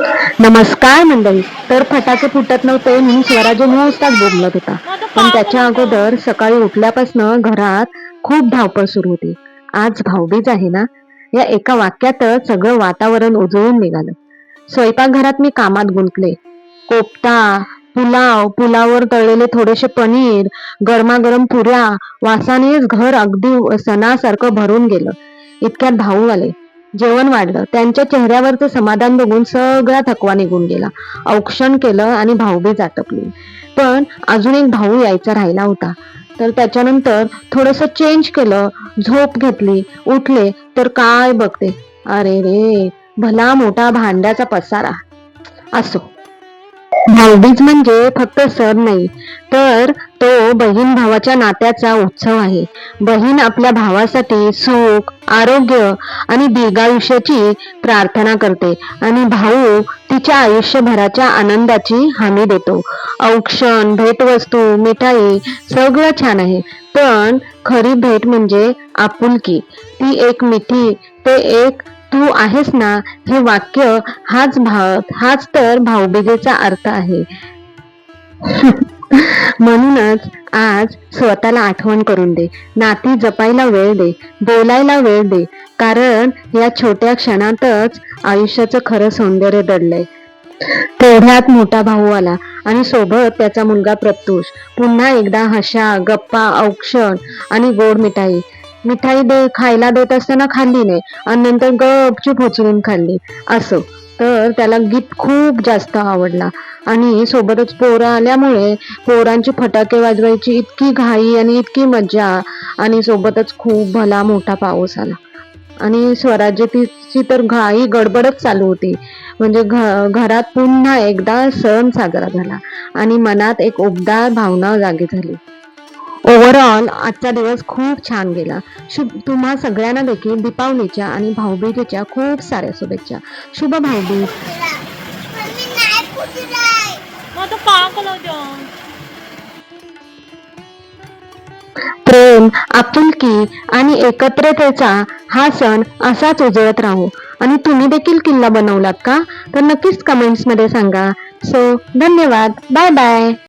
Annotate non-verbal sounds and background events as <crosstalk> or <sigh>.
नमस्कार मंडळी. तर फटाके फुटत नव्हते म्हणून स्वराज्य नुसताच बोलत होता. पण त्याच्या अगोदर सकाळी उठल्यापासून घरात खूप धावपळ सुरू होती. आज भाऊबीज आहे ना? या एका वाक्यातच सगळं वातावरण उजळून निघालं. स्वयंपाकघरात मी कामात गुंतले. कोपता पुलाव पुलावर तळलेले थोडेसे पनीर गरमागरम पुऱ्या वासानेच घर अगदी सणासारखं भरून गेलं. इतक्यात भाऊ आले. जेवण वाढलं. त्यांच्या चेहऱ्यावरचं समाधान बघून सगळा थकवा निघून गेला. औक्षण केलं आणि भाऊबीज आटपली. पण अजून एक भाऊ यायचा राहिला होता. तर त्याच्यानंतर थोडस चेंज केलं. झोप घेतली. उठले. तर काय बघते? अरे रे भला मोठा भांड्याचा पसारा. असो. भाऊबीज म्हणजे फक्त सण नाही तर तो बहीण भावाच्या नात्याचा उत्सव आहे. बहीण आपल्या भावासाठी सुख आरोग्य आणि दीर्घायुष्याची प्रार्थना करते आणि भाऊ तिच्या आयुष्यभराच्या आनंदाची हमी देतो. औक्षण भेटवस्तू मिठाई सगळं छान आहे पण खरी भेट म्हणजे आपुलकी. ती एक मिठी ते एक तू आहेस ना? हे वाक्य हाच भाव हाच तर भाऊबीजेचा अर्थ आहे. <laughs> म्हणूनच आज स्वतःला आठवण करून दे. नाती जपायला वेळ दे. बोलायला वेळ दे. कारण या छोट्या क्षणातच आयुष्याचं खरं सौंदर्य दडलंय. तेवढ्यात मोठा भाऊ आला आणि सोबत त्याचा मुलगा प्रत्युष पुन्हा एकदा हशा गप्पा औक्षण आणि गोड मिठाई. मिठाई दे खायला देत असताना खाल्ली नाही. आणि नंतर गपचूप उचलून खाल्ली. असं. तर त्याला गीत खूप जास्त आवडला. आणि सोबतच पोरं आल्यामुळे पोरांची फटाके वाजवायची इतकी घाई आणि इतकी मजा आणि सोबतच खूप भला मोठा पाऊस आला. आणि स्वराज्यतीची तर घाई गडबडच चालू होती. म्हणजे घ घरात पुन्हा एकदा सण साजरा झाला. आणि मनात एक उबदार भावना जागी झाली. ओव्हरऑल आजचा दिवस खूप छान गेला. शुभ तुम्हा सगळ्यांना देखील दीपावलीच्या आणि भाऊबीजेच्या खूप साऱ्या शुभेच्छा. शुभ भाऊबीज. प्रेम आपुलकी आणि एकत्रतेचा हा सण असाच उजळत राहू. आणि तुम्ही देखील किल्ला बनवलात का? तर नक्कीच कमेंट्समध्ये सांगा. सो धन्यवाद. Bye bye